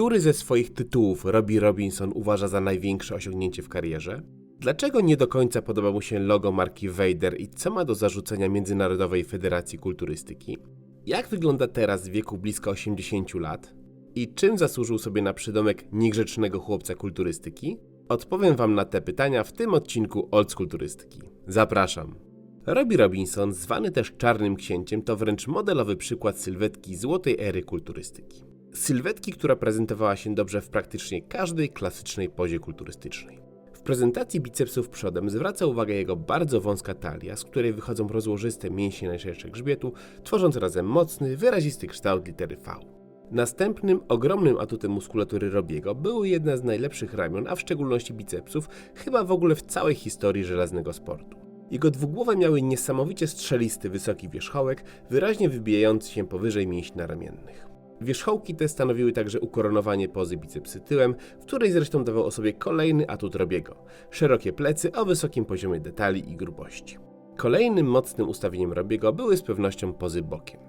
Który ze swoich tytułów Robbie Robinson uważa za największe osiągnięcie w karierze? Dlaczego nie do końca podoba mu się logo marki Vader i co ma do zarzucenia Międzynarodowej Federacji Kulturystyki? Jak wygląda teraz w wieku blisko 80 lat? I czym zasłużył sobie na przydomek niegrzecznego chłopca kulturystyki? Odpowiem Wam na te pytania w tym odcinku Old Kulturystyki. Zapraszam. Robbie Robinson, zwany też Czarnym Księciem, to wręcz modelowy przykład sylwetki złotej ery kulturystyki. Sylwetki, która prezentowała się dobrze w praktycznie każdej klasycznej pozie kulturystycznej. W prezentacji bicepsów przodem zwraca uwagę jego bardzo wąska talia, z której wychodzą rozłożyste mięśnie najszersze grzbietu, tworząc razem mocny, wyrazisty kształt litery V. Następnym ogromnym atutem muskulatury Robiego były jedne z najlepszych ramion, a w szczególności bicepsów, chyba w ogóle w całej historii żelaznego sportu. Jego dwugłowe miały niesamowicie strzelisty, wysoki wierzchołek, wyraźnie wybijający się powyżej mięśni ramiennych. Wierzchołki te stanowiły także ukoronowanie pozy bicepsy tyłem, w której zresztą dawał o sobie kolejny atut Robiego szerokie plecy o wysokim poziomie detali i grubości. Kolejnym mocnym ustawieniem Robiego były z pewnością pozy bokiem.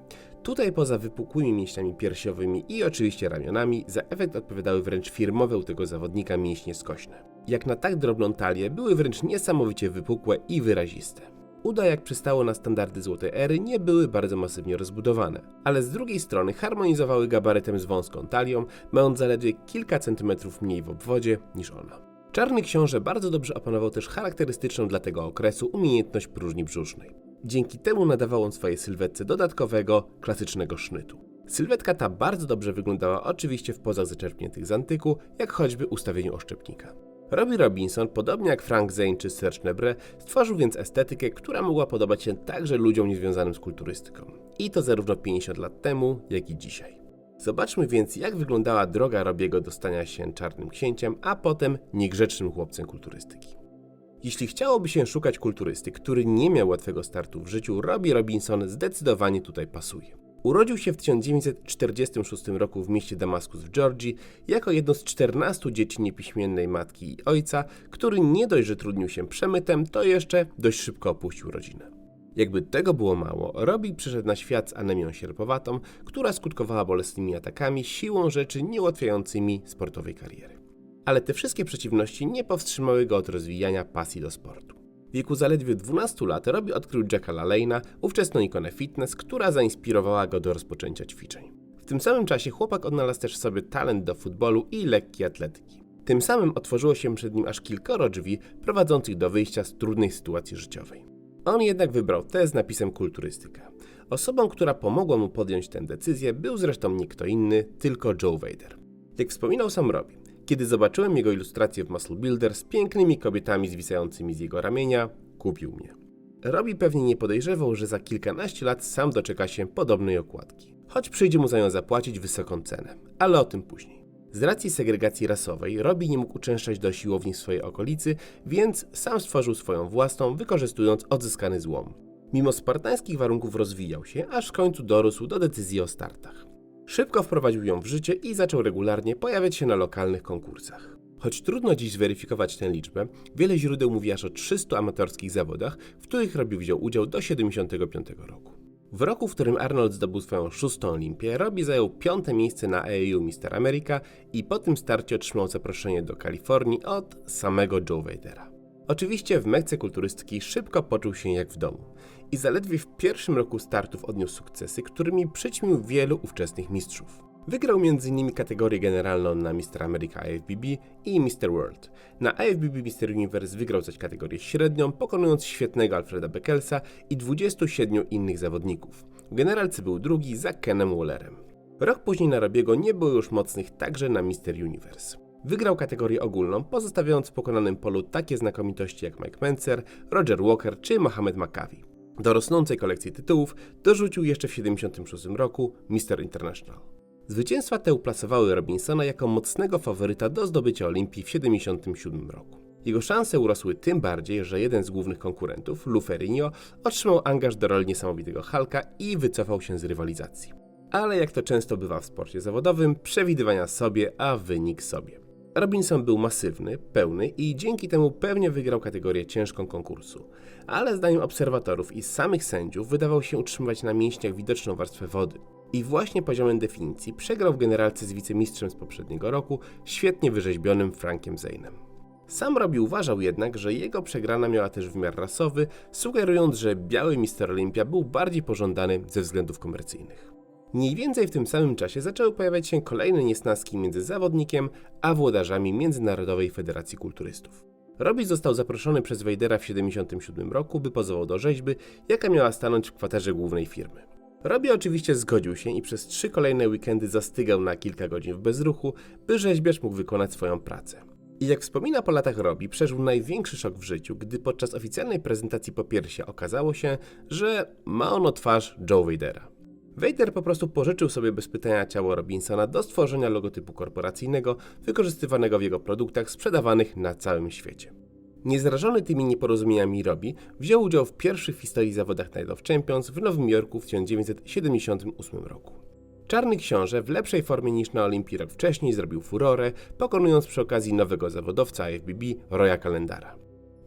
Tutaj poza wypukłymi mięśniami piersiowymi i oczywiście ramionami za efekt odpowiadały wręcz firmowe u tego zawodnika mięśnie skośne. Jak na tak drobną talię były wręcz niesamowicie wypukłe i wyraziste. Uda, jak przystało na standardy złotej ery, nie były bardzo masywnie rozbudowane, ale z drugiej strony harmonizowały gabarytem z wąską talią, mając zaledwie kilka centymetrów mniej w obwodzie niż ona. Czarny książę bardzo dobrze opanował też charakterystyczną dla tego okresu umiejętność próżni brzusznej. Dzięki temu nadawał on swojej sylwetce dodatkowego, klasycznego sznytu. Sylwetka ta bardzo dobrze wyglądała oczywiście w pozach zaczerpniętych z antyku, jak choćby ustawieniu oszczepnika. Robbie Robinson, podobnie jak Frank Zane czy Serge Lebre, stworzył więc estetykę, która mogła podobać się także ludziom niezwiązanym z kulturystyką. I to zarówno 50 lat temu, jak i dzisiaj. Zobaczmy więc, jak wyglądała droga Robiego do stania się czarnym księciem, a potem niegrzecznym chłopcem kulturystyki. Jeśli chciałoby się szukać kulturysty, który nie miał łatwego startu w życiu, Robbie Robinson zdecydowanie tutaj pasuje. Urodził się w 1946 roku w mieście Damaskus w Georgii jako jedno z 14 dzieci niepiśmiennej matki i ojca, który nie dość, że trudnił się przemytem, to jeszcze dość szybko opuścił rodzinę. Jakby tego było mało, Robbie przyszedł na świat z anemią sierpowatą, która skutkowała bolesnymi atakami, siłą rzeczy nieułatwiającymi sportowej kariery. Ale te wszystkie przeciwności nie powstrzymały go od rozwijania pasji do sportu. W wieku zaledwie 12 lat Robbie odkrył Jacka LaLane'a, ówczesną ikonę fitness, która zainspirowała go do rozpoczęcia ćwiczeń. W tym samym czasie chłopak odnalazł też w sobie talent do futbolu i lekkiej atletyki. Tym samym otworzyło się przed nim aż kilkoro drzwi prowadzących do wyjścia z trudnej sytuacji życiowej. On jednak wybrał tę z napisem kulturystyka. Osobą, która pomogła mu podjąć tę decyzję, był zresztą nie kto inny, tylko Joe Vader. Jak wspominał sam Robbie, kiedy zobaczyłem jego ilustrację w Muscle Builder z pięknymi kobietami zwisającymi z jego ramienia, kupił mnie. Robbie pewnie nie podejrzewał, że za kilkanaście lat sam doczeka się podobnej okładki. Choć przyjdzie mu za nią zapłacić wysoką cenę, ale o tym później. Z racji segregacji rasowej Robbie nie mógł uczęszczać do siłowni w swojej okolicy, więc sam stworzył swoją własną, wykorzystując odzyskany złom. Mimo spartańskich warunków rozwijał się, aż w końcu dorósł do decyzji o startach. Szybko wprowadził ją w życie i zaczął regularnie pojawiać się na lokalnych konkursach. Choć trudno dziś zweryfikować tę liczbę, wiele źródeł mówi aż o 300 amatorskich zawodach, w których Robbie wziął udział do 1975 roku. W roku, w którym Arnold zdobył swoją szóstą Olimpię, Robbie zajął piąte miejsce na AAU Mister America i po tym starcie otrzymał zaproszenie do Kalifornii od samego Joe Vadera. Oczywiście w Mekce kulturystyki szybko poczuł się jak w domu i zaledwie w pierwszym roku startów odniósł sukcesy, którymi przyćmił wielu ówczesnych mistrzów. Wygrał m.in. kategorię generalną na Mr. America IFBB i Mr. World. Na IFBB Mr. Universe wygrał zaś kategorię średnią, pokonując świetnego Alfreda Beckelsa i 27 innych zawodników. W generalce był drugi za Kenem Wallerem. Rok później na Robiego nie było już mocnych także na Mr. Universe. Wygrał kategorię ogólną, pozostawiając w pokonanym polu takie znakomitości jak Mike Mencer, Roger Walker czy Mohamed Makawi. Do rosnącej kolekcji tytułów dorzucił jeszcze w 1976 roku Mr. International. Zwycięstwa te uplasowały Robinsona jako mocnego faworyta do zdobycia Olimpii w 1977 roku. Jego szanse urosły tym bardziej, że jeden z głównych konkurentów, Lou Ferrigno, otrzymał angaż do roli niesamowitego Hulka i wycofał się z rywalizacji. Ale jak to często bywa w sporcie zawodowym, przewidywania sobie, a wynik sobie. Robinson był masywny, pełny i dzięki temu pewnie wygrał kategorię ciężką konkursu. Ale zdaniem obserwatorów i samych sędziów wydawał się utrzymywać na mięśniach widoczną warstwę wody. I właśnie poziomem definicji przegrał w generalce z wicemistrzem z poprzedniego roku, świetnie wyrzeźbionym Frankiem Zane'em. Sam Robbie uważał jednak, że jego przegrana miała też wymiar rasowy, sugerując, że biały Mister Olympia był bardziej pożądany ze względów komercyjnych. Mniej więcej w tym samym czasie zaczęły pojawiać się kolejne niesnaski między zawodnikiem a włodarzami Międzynarodowej Federacji Kulturystów. Robbie został zaproszony przez Wejdera w 1977 roku, by pozował do rzeźby, jaka miała stanąć w kwaterze głównej firmy. Robbie oczywiście zgodził się i przez trzy kolejne weekendy zastygał na kilka godzin w bezruchu, by rzeźbiarz mógł wykonać swoją pracę. I jak wspomina po latach Robbie, przeżył największy szok w życiu, gdy podczas oficjalnej prezentacji popiersia okazało się, że ma ono twarz Joe Vadera. Vader po prostu pożyczył sobie bez pytania ciało Robinsona do stworzenia logotypu korporacyjnego wykorzystywanego w jego produktach sprzedawanych na całym świecie. Niezrażony tymi nieporozumieniami Robi wziął udział w pierwszych w historii zawodach Night of Champions w Nowym Jorku w 1978 roku. Czarny Książę w lepszej formie niż na Olimpii rok wcześniej zrobił furorę, pokonując przy okazji nowego zawodowca IFBB Roya Kalendara.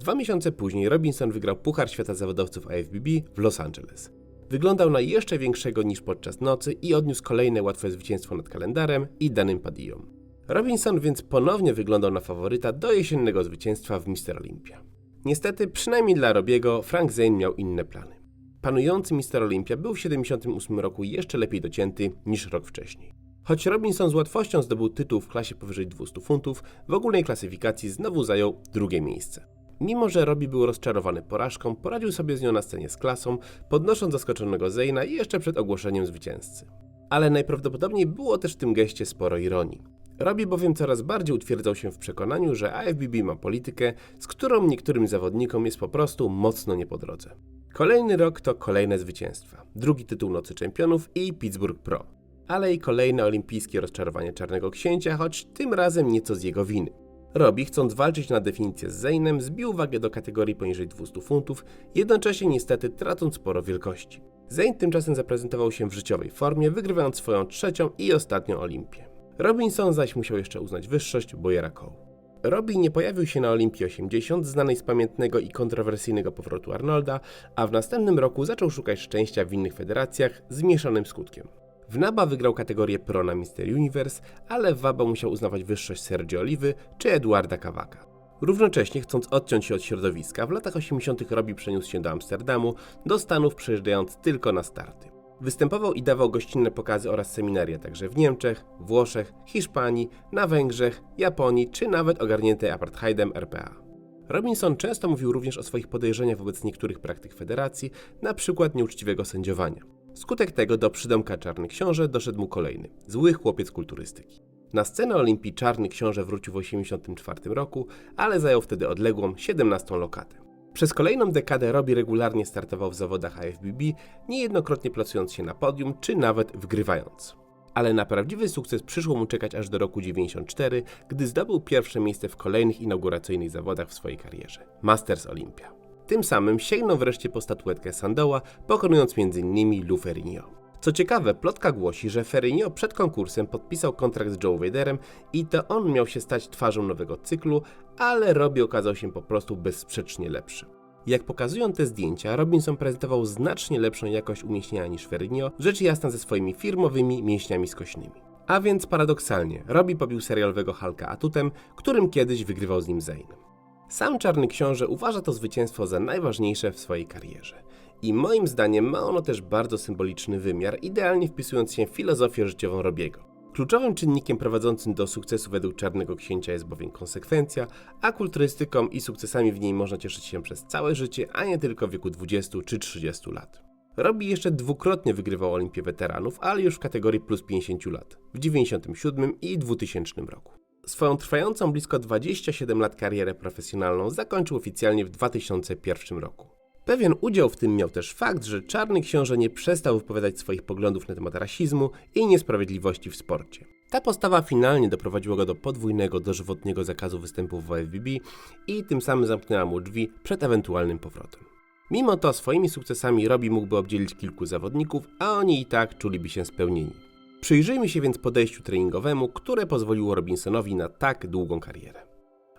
Dwa miesiące później Robinson wygrał Puchar Świata Zawodowców IFBB w Los Angeles. Wyglądał na jeszcze większego niż podczas nocy i odniósł kolejne łatwe zwycięstwo nad kalendarem i danym Padillą. Robinson więc ponownie wyglądał na faworyta do jesiennego zwycięstwa w Mister Olympia. Niestety, przynajmniej dla Robiego, Frank Zane miał inne plany. Panujący Mister Olympia był w 1978 roku jeszcze lepiej docięty niż rok wcześniej. Choć Robinson z łatwością zdobył tytuł w klasie powyżej 200 funtów, w ogólnej klasyfikacji znowu zajął drugie miejsce. Mimo, że Robbie był rozczarowany porażką, poradził sobie z nią na scenie z klasą, podnosząc zaskoczonego Zayna jeszcze przed ogłoszeniem zwycięzcy. Ale najprawdopodobniej było też w tym geście sporo ironii. Robbie bowiem coraz bardziej utwierdzał się w przekonaniu, że AFBB ma politykę, z którą niektórym zawodnikom jest po prostu mocno nie po drodze. Kolejny rok to kolejne zwycięstwa, drugi tytuł Nocy Czempionów i Pittsburgh Pro, ale i kolejne olimpijskie rozczarowanie Czarnego Księcia, choć tym razem nieco z jego winy. Robi, chcąc walczyć na definicję z Zane'em, zbił wagę do kategorii poniżej 200 funtów, jednocześnie niestety tracąc sporo wielkości. Zane tymczasem zaprezentował się w życiowej formie, wygrywając swoją trzecią i ostatnią Olimpię. Robinson zaś musiał jeszcze uznać wyższość Boyera Cole. Robbie nie pojawił się na Olimpii 80, znanej z pamiętnego i kontrowersyjnego powrotu Arnolda, a w następnym roku zaczął szukać szczęścia w innych federacjach z mieszanym skutkiem. W NABA wygrał kategorię Pro na Mister Universe, ale WABA musiał uznawać wyższość Sergio Oliwy czy Eduarda Kawaka. Równocześnie, chcąc odciąć się od środowiska, w latach 80. Robi przeniósł się do Amsterdamu, do Stanów przejeżdżając tylko na starty. Występował i dawał gościnne pokazy oraz seminaria także w Niemczech, Włoszech, Hiszpanii, na Węgrzech, Japonii czy nawet ogarniętej apartheidem RPA. Robinson często mówił również o swoich podejrzeniach wobec niektórych praktyk federacji, przykład nieuczciwego sędziowania. Skutek tego do przydomka Czarny Książę doszedł mu kolejny zły chłopiec kulturystyki. Na scenę Olimpii Czarny Książę wrócił w 1984 roku, ale zajął wtedy odległą 17 lokatę. Przez kolejną dekadę Robi regularnie startował w zawodach IFBB, niejednokrotnie placując się na podium, czy nawet wgrywając. Ale na prawdziwy sukces przyszło mu czekać aż do roku 94, gdy zdobył pierwsze miejsce w kolejnych inauguracyjnych zawodach w swojej karierze Masters Olympia. Tym samym sięgnął wreszcie po statuetkę Sandoła, pokonując m.in. Lou Ferrigno. Co ciekawe, plotka głosi, że Ferrigno przed konkursem podpisał kontrakt z Joe Vaderem i to on miał się stać twarzą nowego cyklu, ale Robbie okazał się po prostu bezsprzecznie lepszy. Jak pokazują te zdjęcia, Robinson prezentował znacznie lepszą jakość umieśnienia niż Ferrigno, rzecz jasna ze swoimi firmowymi mięśniami skośnymi. A więc paradoksalnie, Robbie pobił serialowego Hulka atutem, którym kiedyś wygrywał z nim Zane. Sam Czarny Książę uważa to zwycięstwo za najważniejsze w swojej karierze. I moim zdaniem ma ono też bardzo symboliczny wymiar, idealnie wpisując się w filozofię życiową Robiego. Kluczowym czynnikiem prowadzącym do sukcesu według Czarnego Księcia jest bowiem konsekwencja, a kulturystyką i sukcesami w niej można cieszyć się przez całe życie, a nie tylko w wieku 20 czy 30 lat. Robi jeszcze dwukrotnie wygrywał Olimpię Weteranów, ale już w kategorii plus 50 lat, w 97 i 2000 roku. Swoją trwającą blisko 27 lat karierę profesjonalną zakończył oficjalnie w 2001 roku. Pewien udział w tym miał też fakt, że Czarny Książę nie przestał wypowiadać swoich poglądów na temat rasizmu i niesprawiedliwości w sporcie. Ta postawa finalnie doprowadziła go do podwójnego, dożywotniego zakazu występów w OFBB i tym samym zamknęła mu drzwi przed ewentualnym powrotem. Mimo to swoimi sukcesami Robi mógłby obdzielić kilku zawodników, a oni i tak czuliby się spełnieni. Przyjrzyjmy się więc podejściu treningowemu, które pozwoliło Robinsonowi na tak długą karierę.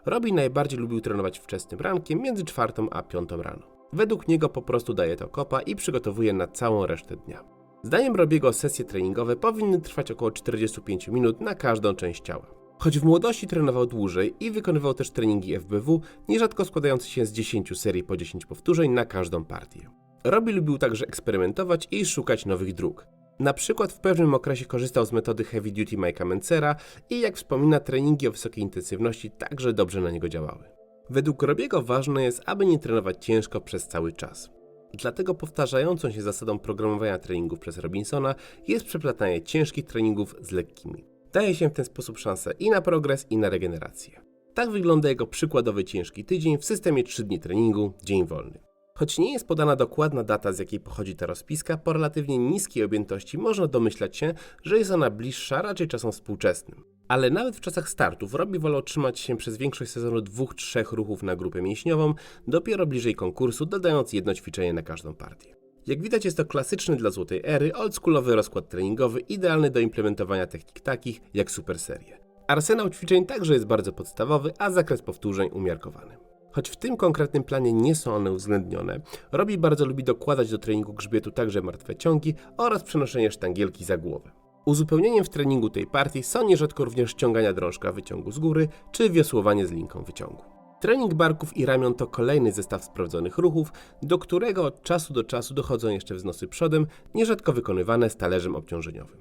Robin najbardziej lubił trenować wczesnym rankiem między czwartą a piątą rano. Według niego po prostu daje to kopa i przygotowuje na całą resztę dnia. Zdaniem Robiego sesje treningowe powinny trwać około 45 minut na każdą część ciała. Choć w młodości trenował dłużej i wykonywał też treningi FBW, nierzadko składające się z 10 serii po 10 powtórzeń na każdą partię. Robi lubił także eksperymentować i szukać nowych dróg. Na przykład w pewnym okresie korzystał z metody Heavy Duty Mike'a Mencera i jak wspomina, treningi o wysokiej intensywności także dobrze na niego działały. Według Robiego ważne jest, aby nie trenować ciężko przez cały czas. Dlatego powtarzającą się zasadą programowania treningów przez Robinsona jest przeplatanie ciężkich treningów z lekkimi. Daje się w ten sposób szansę i na progres, i na regenerację. Tak wygląda jego przykładowy ciężki tydzień w systemie 3 dni treningu, dzień wolny. Choć nie jest podana dokładna data, z jakiej pochodzi ta rozpiska, po relatywnie niskiej objętości można domyślać się, że jest ona bliższa raczej czasom współczesnym. Ale nawet w czasach startów Robi wolał trzymać się przez większość sezonu dwóch, trzech ruchów na grupę mięśniową, dopiero bliżej konkursu dodając jedno ćwiczenie na każdą partię. Jak widać jest to klasyczny dla złotej ery, oldschoolowy rozkład treningowy, idealny do implementowania technik takich jak super serie. Arsenał ćwiczeń także jest bardzo podstawowy, a zakres powtórzeń umiarkowany. Choć w tym konkretnym planie nie są one uwzględnione, Robi bardzo lubi dokładać do treningu grzbietu także martwe ciągi oraz przenoszenie sztangielki za głowę. Uzupełnieniem w treningu tej partii są nierzadko również ściągania drążka wyciągu z góry czy wiosłowanie z linką wyciągu. Trening barków i ramion to kolejny zestaw sprawdzonych ruchów, do którego od czasu do czasu dochodzą jeszcze wznosy przodem, nierzadko wykonywane z talerzem obciążeniowym.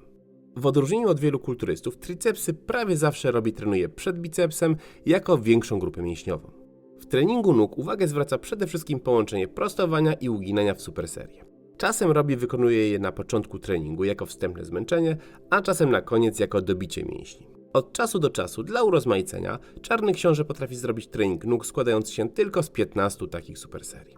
W odróżnieniu od wielu kulturystów, tricepsy prawie zawsze robi trenuje przed bicepsem jako większą grupę mięśniową. W treningu nóg uwagę zwraca przede wszystkim połączenie prostowania i uginania w superserie. Czasem robi wykonuje je na początku treningu jako wstępne zmęczenie, a czasem na koniec jako dobicie mięśni. Od czasu do czasu, dla urozmaicenia, Czarny Książę potrafi zrobić trening nóg składający się tylko z 15 takich superserii.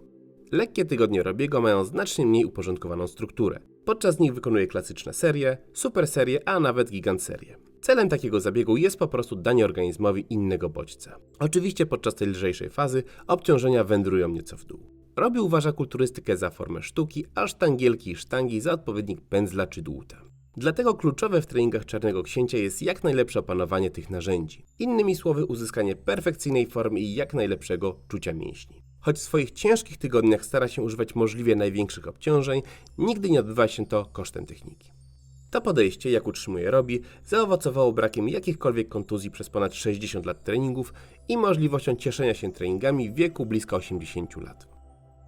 Lekkie tygodnie Robiego mają znacznie mniej uporządkowaną strukturę. Podczas nich wykonuje klasyczne serie, super serie, a nawet gigant serie. Celem takiego zabiegu jest po prostu danie organizmowi innego bodźca. Oczywiście podczas tej lżejszej fazy obciążenia wędrują nieco w dół. Robi uważa kulturystykę za formę sztuki, a sztangielki i sztangi za odpowiednik pędzla czy dłuta. Dlatego kluczowe w treningach Czarnego Księcia jest jak najlepsze opanowanie tych narzędzi. Innymi słowy, uzyskanie perfekcyjnej formy i jak najlepszego czucia mięśni. Choć w swoich ciężkich tygodniach stara się używać możliwie największych obciążeń, nigdy nie odbywa się to kosztem techniki. To podejście, jak utrzymuje Robi, zaowocowało brakiem jakichkolwiek kontuzji przez ponad 60 lat treningów i możliwością cieszenia się treningami w wieku blisko 80 lat.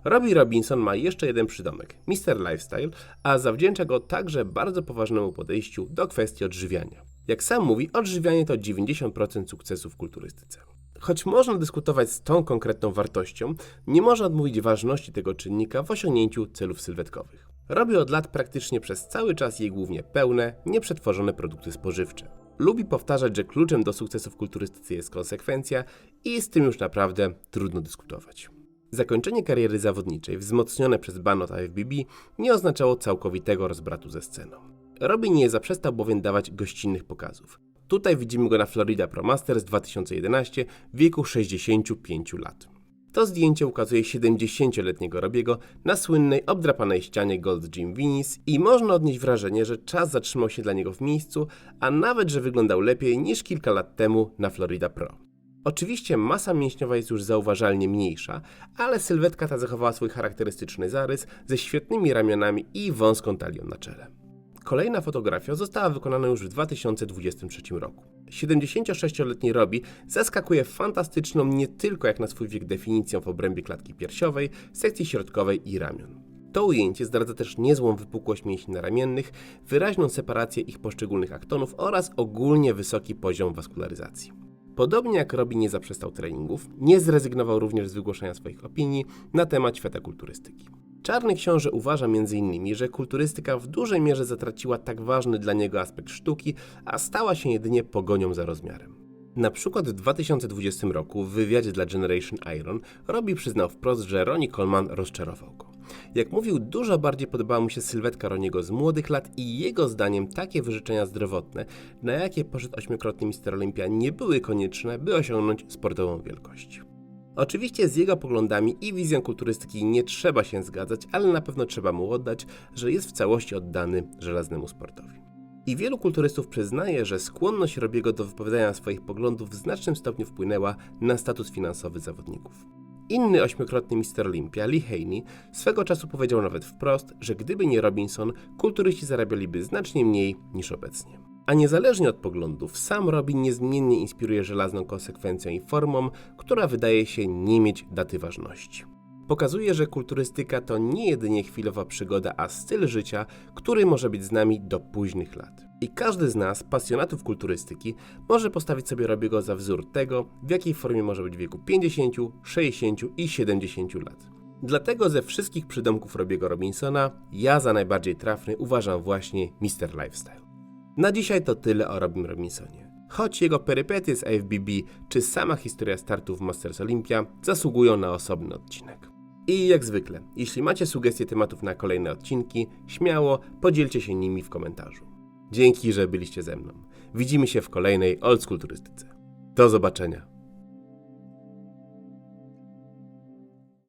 Robbie Robinson ma jeszcze jeden przydomek Mr. Lifestyle, a zawdzięcza go także bardzo poważnemu podejściu do kwestii odżywiania. Jak sam mówi, odżywianie to 90% sukcesu w kulturystyce. Choć można dyskutować z tą konkretną wartością, nie można odmówić ważności tego czynnika w osiągnięciu celów sylwetkowych. Robi od lat praktycznie przez cały czas je głównie pełne, nieprzetworzone produkty spożywcze. Lubi powtarzać, że kluczem do sukcesu w jest konsekwencja i z tym już naprawdę trudno dyskutować. Zakończenie kariery zawodniczej, wzmocnione przez ban od nie oznaczało całkowitego rozbratu ze sceną. Robi nie zaprzestał bowiem dawać gościnnych pokazów. Tutaj widzimy go na Florida Pro Masters 2011 w wieku 65 lat. To zdjęcie ukazuje 70-letniego Robiego na słynnej, obdrapanej ścianie Gold Gym Venice i można odnieść wrażenie, że czas zatrzymał się dla niego w miejscu, a nawet, że wyglądał lepiej niż kilka lat temu na Florida Pro. Oczywiście masa mięśniowa jest już zauważalnie mniejsza, ale sylwetka ta zachowała swój charakterystyczny zarys ze świetnymi ramionami i wąską talią na czele. Kolejna fotografia została wykonana już w 2023 roku. 76-letni Robi zaskakuje fantastyczną nie tylko jak na swój wiek definicją w obrębie klatki piersiowej, sekcji środkowej i ramion. To ujęcie zdradza też niezłą wypukłość mięśni naramiennych, wyraźną separację ich poszczególnych aktonów oraz ogólnie wysoki poziom waskularyzacji. Podobnie jak Robi nie zaprzestał treningów, nie zrezygnował również z wygłoszenia swoich opinii na temat świata kulturystyki. Czarny Książę uważa m.in., że kulturystyka w dużej mierze zatraciła tak ważny dla niego aspekt sztuki, a stała się jedynie pogonią za rozmiarem. Na przykład w 2020 roku w wywiadzie dla Generation Iron Robi przyznał wprost, że Ronnie Coleman rozczarował go. Jak mówił, dużo bardziej podobała mu się sylwetka Roniego z młodych lat i jego zdaniem takie wyrzeczenia zdrowotne, na jakie poszedł ośmiokrotny Mister Olympia, nie były konieczne, by osiągnąć sportową wielkość. Oczywiście z jego poglądami i wizją kulturystyki nie trzeba się zgadzać, ale na pewno trzeba mu oddać, że jest w całości oddany żelaznemu sportowi. I wielu kulturystów przyznaje, że skłonność Robiego do wypowiadania swoich poglądów w znacznym stopniu wpłynęła na status finansowy zawodników. Inny ośmiokrotny Mister Olympia, Lee Haney, swego czasu powiedział nawet wprost, że gdyby nie Robinson, kulturyści zarabialiby znacznie mniej niż obecnie. A niezależnie od poglądów, sam Robin niezmiennie inspiruje żelazną konsekwencją i formą, która wydaje się nie mieć daty ważności. Pokazuje, że kulturystyka to nie jedynie chwilowa przygoda, a styl życia, który może być z nami do późnych lat. I każdy z nas, pasjonatów kulturystyki, może postawić sobie Robiego za wzór tego, w jakiej formie może być w wieku 50, 60 i 70 lat. Dlatego ze wszystkich przydomków Robiego Robinsona, ja za najbardziej trafny uważam właśnie Mr. Lifestyle. Na dzisiaj to tyle o Robim Robinsonie. Choć jego perypetie z AFBB czy sama historia startu w Masters Olympia zasługują na osobny odcinek. I jak zwykle, jeśli macie sugestie tematów na kolejne odcinki, śmiało podzielcie się nimi w komentarzu. Dzięki, że byliście ze mną. Widzimy się w kolejnej Old School Turystyce. Do zobaczenia.